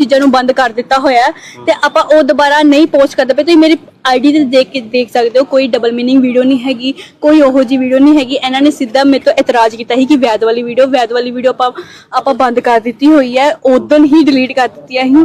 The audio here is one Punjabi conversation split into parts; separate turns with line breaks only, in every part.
ਚੀਜ਼ਾਂ ਨੂੰ ਬੰਦ ਕਰ ਦਿੱਤਾ ਹੋਇਆ ਹੈ ਤੇ ਆਪਾਂ ਉਹ ਦੁਬਾਰਾ ਨਹੀਂ ਪੋਸਟ ਕਰਦੇ ਪਏ। ਤੁਸੀਂ ਮੇਰੀ ਆਈਡੀ ਤੇ ਦੇਖ ਕੇ ਦੇਖ ਸਕਦੇ ਹੋ ਕੋਈ ਡਬਲ ਮੀਨਿੰਗ ਵੀਡੀਓ ਨਹੀਂ ਹੈਗੀ ਕੋਈ ਉਹੋ ਜੀ ਵੀਡੀਓ ਨਹੀਂ ਹੈਗੀ। ਇਹਨਾਂ ਨੇ ਸਿੱਧਾ ਮੇਰੇ ਤੋਂ ਇਤਰਾਜ਼ ਕੀਤਾ ਸੀ ਕਿ ਵੈਦ ਵਾਲੀ ਵੀਡੀਓ ਵੈਦ ਵਾਲੀ ਵੀਡੀਓ ਆਪਾਂ ਆਪਾਂ ਬੰਦ ਕਰ ਦਿੱਤੀ ਹੋਈ ਹੈ। ਉਦੋਂ ਹੀ ਡਿਲੀਟ ਕਰ ਦਿੱਤੀ ਹੈ ਅਸੀਂ।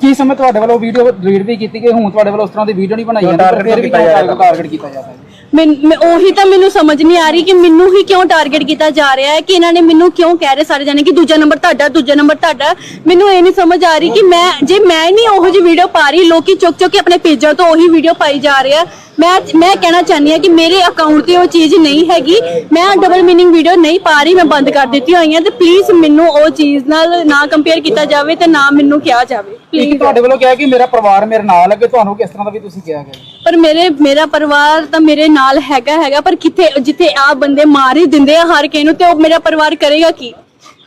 ਕੀ ਸਮੇਂ ਤੁਹਾਡੇ ਵੱਲੋਂ ਵੀਡੀਓ ਡਿਲੀਟ ਵੀ ਕੀਤੀ ਗਈ? ਹੁਣ ਤੁਹਾਡੇ ਵੱਲੋਂ ਉਸ ਤਰ੍ਹਾਂ ਦੀ ਵੀਡੀਓ ਨਹੀਂ ਬਣਾਈ ਜਾਂਦੀ ਫਿਰ ਵੀ ਟਾਰਗੇਟ ਕੀਤਾ ਜਾਂਦਾ ਹੈ
ਮੈਂ ਮੈਂ- ਉਹੀ ਤਾਂ ਮੈਨੂੰ ਸਮਝ ਨਹੀਂ ਆ ਰਹੀ ਕਿ ਮੈਨੂੰ ਹੀ ਕਿਉਂ ਟਾਰਗੇਟ ਕੀਤਾ ਜਾ ਰਿਹਾ ਹੈ ਕਿ ਇਹਨਾਂ ਨੇ ਮੈਨੂੰ ਕਿਉਂ ਕਹਿ ਰਹੇ ਸਾਰੇ ਜਾਣੇ ਕਿ ਦੂਜਾ ਨੰਬਰ ਤੁਹਾਡਾ ਦੂਜਾ ਨੰਬਰ ਤੁਹਾਡਾ। ਮੈਨੂੰ ਇਹ ਨਹੀਂ ਸਮਝ ਆ ਰਹੀ ਕਿ ਮੈਂ ਜੇ ਮੈਂ ਨਹੀਂ ਉਹੋ ਜਿਹੀ ਵੀਡੀਓ ਪਾ ਰਹੀ ਲੋਕੀ ਚੁੱਕ ਚੁੱਕ ਕੇ ਆਪਣੇ ਪੇਜਾਂ ਤੋਂ ਉਹੀ ਵੀਡੀਓ ਪਾਈ ਜਾ ਰਹੇ ਆ। ਮੈਂ ਮੈਂ ਕਹਿਣਾ ਚਾਹੁੰਦੀ ਹਾਂ ਕਿ ਮੇਰੇ ਅਕਾਊਂਟ ਤੇ ਉਹ ਚੀਜ਼ ਨਹੀਂ ਹੈਗੀ। ਮੈਂ ਡਬਲ ਮੀਨਿੰਗ ਵੀਡੀਓ ਨਹੀਂ ਪਾ ਰਹੀ ਮੈਂ ਬੰਦ ਕਰ ਦਿੱਤੀ ਹੋਈਆਂ ਤੇ ਪਲੀਜ਼ ਮੈਨੂੰ ਉਹ ਚੀਜ਼ ਨਾਲ ਨਾ ਕੰਪੇਅਰ ਕੀਤਾ ਜਾਵੇ ਤੇ ਨਾ ਮੈਨੂੰ ਕਿਹਾ ਜਾਵੇ। ਪਲੀਜ਼
ਤੁਹਾਡੇ ਵੱਲੋਂ ਕਿਹਾ ਕਿ ਮੇਰਾ ਪਰਿਵਾਰ ਮੇਰੇ ਨਾਲ ਹੈ ਕਿ ਤੁਹਾਨੂੰ ਕਿਸ ਤਰ੍ਹਾਂ ਦਾ ਵੀ ਤੁਸੀਂ ਕਿਹਾ ਗਿਆ?
ਪਰ ਮੇਰੇ ਮੇਰਾ ਪਰਿਵਾਰ ਤਾਂ ਮੇਰੇ ਨਾਲ ਹੈਗਾ ਹੈਗਾ ਪਰ ਕਿੱਥੇ ਜਿੱਥੇ ਆ ਬੰਦੇ ਮਾਰ ਹੀ ਦਿੰਦੇ ਆ ਹਰ ਕਿਸੇ ਨੂੰ ਤੇ ਉਹ ਮੇਰਾ ਪਰਿਵਾਰ ਕਰੇਗਾ ਕੀ?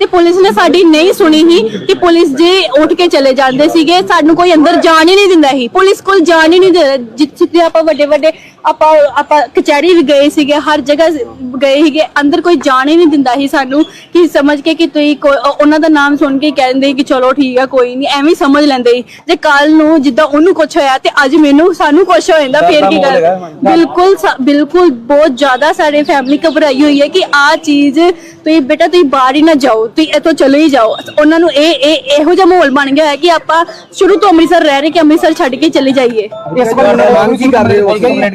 ਤੇ ਪੁਲਿਸ ਨੇ ਸਾਡੀ ਨਹੀਂ ਸੁਣੀ ਸੀ ਕਿ ਪੁਲਿਸ ਜੇ ਉੱਠ ਕੇ ਚਲੇ ਜਾਂਦੇ ਸੀਗੇ, ਸਾਨੂੰ ਕੋਈ ਅੰਦਰ ਜਾਣ ਹੀ ਨਹੀਂ ਦਿੰਦਾ ਸੀ। ਪੁਲਿਸ ਕੋਲ ਜਾਣ ਹੀ ਨਹੀਂ ਦਿੰਦਾ ਜਿੱਥੇ ਆਪਾਂ ਵੱਡੇ ਵੱਡੇ ਆਪਾਂ ਆਪਾਂ ਕਚਹਿਰੀ ਵੀ ਗਏ ਸੀਗੇ ਹਰ ਜਗ੍ਹਾ ਗਏ ਸੀਗੇ ਅੰਦਰ ਕੋਈ ਜਾਣ ਹੀ ਨਹੀਂ ਦਿੰਦਾ ਸੀ ਸਾਨੂੰ ਕਿ ਸਮਝ ਕੇ ਕਿ ਤੁਸੀਂ ਕੋ- ਅ- ਉਹਨਾਂ ਦਾ ਨਾਮ ਸੁਣ ਕੇ ਕਹਿੰਦੇ ਕਿ ਚਲੋ ਠੀਕ ਆ ਕੋਈ ਨਹੀਂ ਐਵੇਂ ਹੀ ਸਮਝ ਲੈਂਦੇ ਸੀ। ਜੇ ਕੱਲ ਨੂੰ ਜਿੱਦਾਂ ਉਹਨੂੰ ਕੁਝ ਹੋਇਆ ਤੇ ਅੱਜ ਮੈਨੂੰ ਸਾਨੂੰ ਕੁਝ ਹੋ ਜਾਂਦਾ ਫੇਰ ਕੀ ਗੱਲ? ਬਿਲਕੁਲ ਸਾ- ਬਿਲਕੁਲ ਬਹੁਤ ਜ਼ਿਆਦਾ ਸਾਡੇ ਫੈਮਿਲੀ ਘਬਰਾਈ ਹੋਈ ਹੈ ਕਿ ਆ ਚੀਜ਼ ਤੁਸੀਂ ਬੇਟਾ ਤੁਸੀਂ ਬਾਹਰ ਹੀ ਨਾ ਜਾਓ ਤੁਸੀਂ ਇੱਥੋਂ ਚਲੇ ਹੀ ਜਾਓ। ਉਹਨਾਂ ਨੂੰ ਇਹ ਇਹ ਇਹੋ ਜਿਹਾ ਮਾਹੌਲ ਬਣ ਗਿਆ ਹੈ ਕਿ ਆਪਾਂ ਸ਼ੁਰੂ ਤੋਂ ਅੰਮ੍ਰਿਤਸਰ ਰਹਿ ਰਹੇ ਕਿ ਅੰਮ੍ਰਿਤਸਰ ਛੱਡ ਕੇ ਚਲੇ ਜਾਈਏ।
ਇਸ ਵਾਰ ਮੰਗ ਕੀ ਕਰ ਰਹੇ ਹੋ? ਕੰਪਲੇਂਟ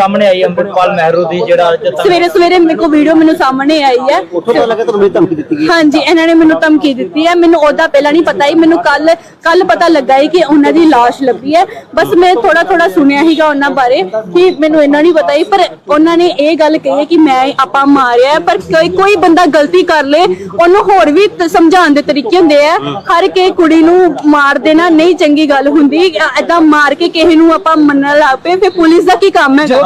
ਸਾਹਮਣੇ ਆਈ ਅੰਮ੍ਰਿਤਪਾਲ ਮਹਿਰੋ ਦੀ ਜਿਹੜਾ ਅੱਜ ਤੱਕ
ਸਵੇਰੇ ਸਵੇਰੇ ਮੇਰੇ ਕੋ ਵੀਡੀਓ ਮੈਨੂੰ ਸਾਹਮਣੇ ਆਈ ਹੈ।
ਉੱਥੋਂ ਤੋਂ ਲੱਗਾ ਤੁਹਾਨੂੰ ਧਮਕੀ ਦਿੱਤੀ ਗਈ।
ਹਾਂਜੀ ਇਹਨਾਂ ਨੇ ਮੈਨੂੰ ਧਮਕੀ ਦਿੱਤੀ ਹੈ। ਮੈਨੂੰ ਉਹਦਾ ਪਹਿਲਾਂ ਨਹੀਂ ਪਤਾ ਹੀ ਮੈਨੂੰ ਕੱਲ ਕੱਲ ਪਤਾ ਲੱਗਾ ਹੈ ਕਿ ਉਹਨਾਂ ਦੀ ਲਾਸ਼ ਲੱਭੀ ਹੈ। ਬਸ ਮੈਂ ਥੋੜਾ ਥੋੜਾ ਸੁਣਿਆ ਸੀਗਾ ਉਹਨਾਂ ਬਾਰੇ ਕਿ ਮੈਨੂੰ ਇੰਨਾ ਨਹੀਂ ਪਤਾ ਹੀ ਪਰ ਉਹਨਾਂ ਨੇ ਇਹ ਗੱਲ ਕਹੀ ਹੈ ਕਿ ਮੈਂ ਆਪਾਂ ਮਾਰਿਆ ਪਰ ਕੋਈ ਕੋਈ ਬੰਦਾ ਗਲਤੀ ਕਰ ਲੇ ਉਹਨੂੰ ਹੋਰ ਵੀ ਸਮਝਾਉਣ ਦੇ ਤਰੀਕੇ ਹੁੰਦੇ ਆ। ਹਰ ਕੇ ਕੁੜੀ ਨੂੰ ਮਾਰ ਦੇਣਾ ਨਹੀਂ ਚੰਗੀ ਗੱਲ ਹੁੰਦੀ। ਐਦਾਂ ਮਾਰ ਕੇ ਕਿਸੇ ਨੂੰ ਆਪਾਂ ਮੰਨਣ ਲੱਗ ਪਏ ਫਿਰ ਪੁਲਿਸ ਦਾ ਕੀ ਕੰਮ ਹੈ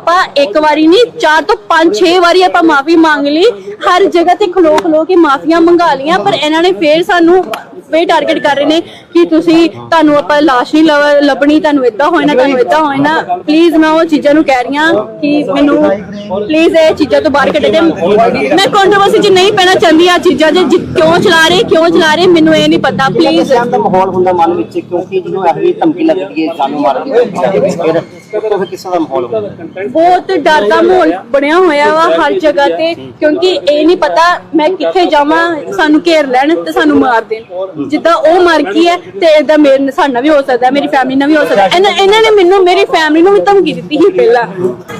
ਆਪਾਂ ਇੱਕ ਵਾਰੀ ਨਹੀਂ ਚਾਰ ਤੋਂ ਪੰਜ ਛੇ ਵਾਰੀ ਆਪਾਂ ਮਾਫੀ ਮੰਗ ਲਈ। ਹਰ ਜਗ੍ਹਾ ਤੇ ਖਲੋ ਖਲੋ ਕੇ ਮਾਫੀਆਂ ਮੰਗਾ ਲੀਆਂ ਪਰ ਇਹਨਾਂ ਨੇ ਫੇਰ ਸਾਨੂੰ ਫੇਰ ਟਾਰਗੇਟ ਕਰ ਰਹੇ ਨੇ ਕਿ ਤੁਸੀਂ ਤੁਹਾਨੂੰ ਆਪਾਂ ਲਾਸ਼ ਨਹੀਂ ਲੱਭ- ਲੱਭਣੀ ਤੁਹਾਨੂੰ ਇਦਾਂ ਹੋਣਾ ਤੁਹਾਨੂੰ ਇਦਾਂ ਹੋਣਾ। ਪਲੀਜ਼ ਮੈਂ ਉਹ ਚੀਜ਼ਾਂ ਨੂੰ ਕਹਿ ਰਹੀ ਹਾਂ ਕਿ ਮੈਨੂੰ ਪਲੀਜ਼ ਇਹ ਚੀਜ਼ਾਂ ਤੋਂ ਬਾਹਰ ਕੱਢੇ। ਤੇ ਮੈਂ ਕੰਟਰੋਵਰਸੀ 'ਚ ਨਹੀਂ ਪੈਣਾ ਚਾਹੁੰਦੀ ਆ ਚੀਜ਼ਾਂ ਜਿ- ਕਿਉਂ ਚਲਾ ਰਹੇ ਕਿਉਂ ਚਲਾ ਰਹੇ ਮੈਨੂੰ ਇਹ ਨਹੀਂ ਪਤਾ। ਪਲੀਜ਼
ਦਾ ਮਾਹੌਲ ਹੁੰਦਾ ਮਨ ਵਿੱਚ ਕਿਉਂਕਿ ਜਦੋਂ ਇਹੋ ਜਿਹੀ ਧਮਕੀ ਲੱਗਦੀ ਹੈ ਜਾਨੋਂ ਮਾਰਨ ਦੀ ਧਮਕੀ ਹੈ ਫਿਰ
ਫਿਰ ਕਿਸ ਤਰ੍ਹਾਂ ਦਾ ਮਾਹੌਲ ਹੋਊਗਾ
ਬਹੁਤ ਡਰ ਦਾ ਮਾਹੌਲ ਬਣਿਆ ਹੋਇਆ ਵਾ ਹਰ ਜਗ੍ਹਾ ਤੇ ਕਿਉਂਕਿ ਇਹ ਨਹੀਂ ਪਤਾ ਮੈਂ ਕਿੱਥੇ ਜਾਵਾਂ ਸਾਨੂੰ ਘੇਰ ਲੈਣ ਤੇ ਸਾਨੂੰ ਮਾਰ ਦੇਣ। ਜਿੱਦਾਂ ਉਹ ਮਰ ਗਈ ਹੈ ਤੇ ਇਦਾਂ ਮੇਰੇ ਸਾਡੇ ਨਾਲ ਵੀ ਹੋ ਸਕਦਾ ਮੇਰੀ ਫੈਮਿਲੀ ਨਾਲ ਵੀ ਹੋ ਸਕਦਾ ਇਹਨਾਂ ਇਹਨਾਂ ਨੇ ਮੈਨੂੰ ਮੇਰੀ ਫੈਮਿਲੀ ਨੂੰ ਵੀ ਧਮਕੀ ਦਿੱਤੀ ਸੀ ਪਹਿਲਾਂ।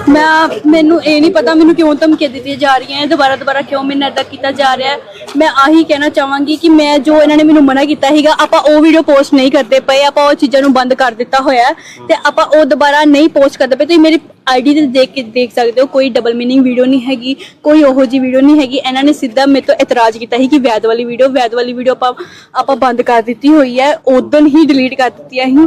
ਮੈਂ ਮੈਨੂੰ ਇਹ ਨਹੀਂ ਪਤਾ ਮੈਨੂੰ ਕਿਉਂ ਧਮਕੀ ਦਿੱਤੀਆਂ ਜਾ ਰਹੀਆਂ ਹੈ ਦੁਬਾਰਾ ਦੁਬਾਰਾ ਕਿਉਂ ਮੈਨੂੰ ਏਦਾਂ ਕੀਤਾ ਜਾ ਰਿਹਾ ਹੈ। ਮੈਂ ਆਹੀ ਕਹਿਣਾ ਚਾਹਾਂਗੀ ਕਿ ਮੈਂ ਜੋ ਇਹਨਾਂ ਨੇ ਮੈਨੂੰ ਮਨਾ ਕੀਤਾ ਸੀਗਾ ਆਪਾਂ ਉਹ ਵੀਡੀਓ ਪੋਸਟ ਨਹੀਂ ਕਰਦੇ ਪਏ ਆਪਾਂ ਉਹ ਚੀਜ਼ਾਂ ਨੂੰ ਬੰਦ ਕਰ ਦਿੱਤਾ ਹੋਇਆ ਤੇ ਆਪਾਂ ਉਹ ਦੁਬਾਰਾ ਨਹੀਂ ਪੋਸਟ ਕਰਦਾ ਪਏ ਤੁਸੀਂ ਮੇਰੀ ਆਈਡੀ ਤੇ ਦੇਖ ਕੇ ਦੇਖ ਸਕਦੇ ਹੋ, ਕੋਈ ਡਬਲ ਮੀਨਿੰਗ ਵੀਡੀਓ ਨਹੀਂ ਹੈਗੀ, ਕੋਈ ਉਹੋ ਜੀ ਵੀਡੀਓ ਨਹੀਂ ਹੈਗੀ। ਇਹਨਾਂ ਨੇ ਸਿੱਧਾ ਮੇਰੇ ਤੋਂ ਇਤਰਾਜ਼ ਕੀਤਾ ਸੀ ਕਿ ਵੈਦ ਵਾਲੀ ਵੀਡੀਓ ਵੈਦ ਵਾਲੀ ਵੀਡੀਓ ਆਪਾਂ ਆਪਾਂ ਬੰਦ ਕਰ ਦਿੱਤੀ ਹੋਈ ਹੈ, ਉਦੋਂ ਹੀ ਡਿਲੀਟ ਕਰ ਦਿੱਤੀ ਹੈ ਅਸੀਂ।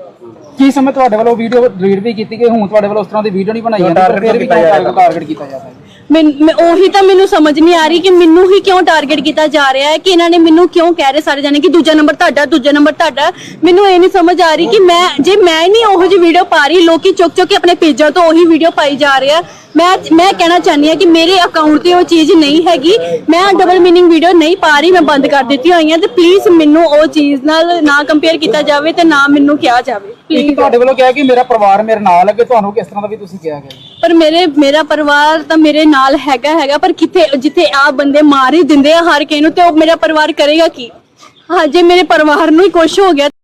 ਕੀ ਸਮੇਂ ਤੁਹਾਡੇ ਵੱਲੋਂ ਵੀਡੀਓ ਡਿਲੀਟ ਵੀ ਕੀਤੀ ਗਈ? ਹੁਣ ਤੁਹਾਡੇ ਵੱਲੋਂ ਉਸ ਤਰ੍ਹਾਂ ਦੀ ਵੀਡੀਓ ਨਹੀਂ ਬਣਾਈ ਜਾਂਦੀ ਫਿਰ ਵੀ ਟਾਰਗੇਟ ਕੀਤਾ ਜਾਂਦਾ ਹੈ
ਮੈਂ ਮੈਂ ਉਹੀ ਤਾਂ ਮੈਨੂੰ ਸਮਝ ਨਹੀਂ ਆ ਰਹੀ ਕਿ ਮੈਨੂੰ ਹੀ ਕਿਉਂ ਟਾਰਗੇਟ ਕੀਤਾ ਜਾ ਰਿਹਾ ਹੈ ਕਿ ਇਹਨਾਂ ਨੇ ਮੈਨੂੰ ਕਿਉਂ ਕਹਿ ਰਹੇ ਸਾਰੇ ਜਾਣੇ ਕਿ ਦੂਜਾ ਨੰਬਰ ਤੁਹਾਡਾ ਦੂਜਾ ਨੰਬਰ ਤੁਹਾਡਾ। ਮੈਨੂੰ ਇਹ ਨਹੀਂ ਸਮਝ ਆ ਰਹੀ ਕਿ ਮੈਂ ਜੇ ਮੈਂ ਨਹੀਂ ਉਹੋ ਜਿਹੀ ਵੀਡੀਓ ਪਾ ਰਹੀ ਲੋਕੀ ਚੁੱਕ ਚੁੱਕ ਕੇ ਆਪਣੇ ਪੇਜਾਂ ਤੋਂ ਉਹੀ ਵੀਡੀਓ ਪਾਈ ਜਾ ਰਹੇ ਆ। ਮੈਂ ਮੈਂ ਕਹਿਣਾ ਚਾਹੁੰਦੀ ਹਾਂ ਕਿ ਮੇਰੇ ਅਕਾਊਂਟ ਤੇ ਉਹ ਚੀਜ਼ ਨਹੀਂ ਹੈਗੀ। ਮੈਂ ਡਬਲ ਮੀਨਿੰਗ ਵੀਡੀਓ ਨਹੀਂ ਪਾ ਰਹੀ ਮੈਂ ਬੰਦ ਕਰ ਦਿੱਤੀ ਹੋਈਆਂ ਤੇ ਪਲੀਜ਼ ਮੈਨੂੰ ਉਹ ਚੀਜ਼ ਨਾਲ ਨਾ ਕੰਪੇਅਰ ਕੀਤਾ ਜਾਵੇ ਤੇ ਨਾ ਮੈਨੂੰ ਕਿਹਾ ਜਾਵੇ। ਪਲੀਜ਼
ਤੁਹਾਡੇ ਵੱਲੋਂ ਕਿਹਾ ਕਿ ਮੇਰਾ ਪਰਿਵਾਰ ਮੇਰੇ ਨਾਲ ਹੈ ਕਿ ਤੁਹਾਨੂੰ ਕਿਸ ਤਰ੍ਹਾਂ ਦਾ ਵੀ ਤੁਸੀਂ ਕਿਹਾ ਗਿਆ ਜੀ?
ਪਰ ਮੇਰੇ ਮੇਰਾ ਪਰਿਵਾਰ ਤਾਂ ਮੇਰੇ ਨਾਲ ਹੈਗਾ ਹੈਗਾ ਪਰ ਕਿੱਥੇ ਜਿੱਥੇ ਆ ਬੰਦੇ ਮਾਰ ਹੀ ਦਿੰਦੇ ਆ ਹਰ ਕਿਸੇ ਨੂੰ ਤੇ ਉਹ ਮੇਰਾ ਪਰਿਵਾਰ ਕਰੇਗਾ ਕੀ ਹਾਂ ਜੇ ਮੇਰੇ ਪਰਿਵਾਰ ਨੂੰ ਹੀ ਕੁਝ ਹੋ ਗਿਆ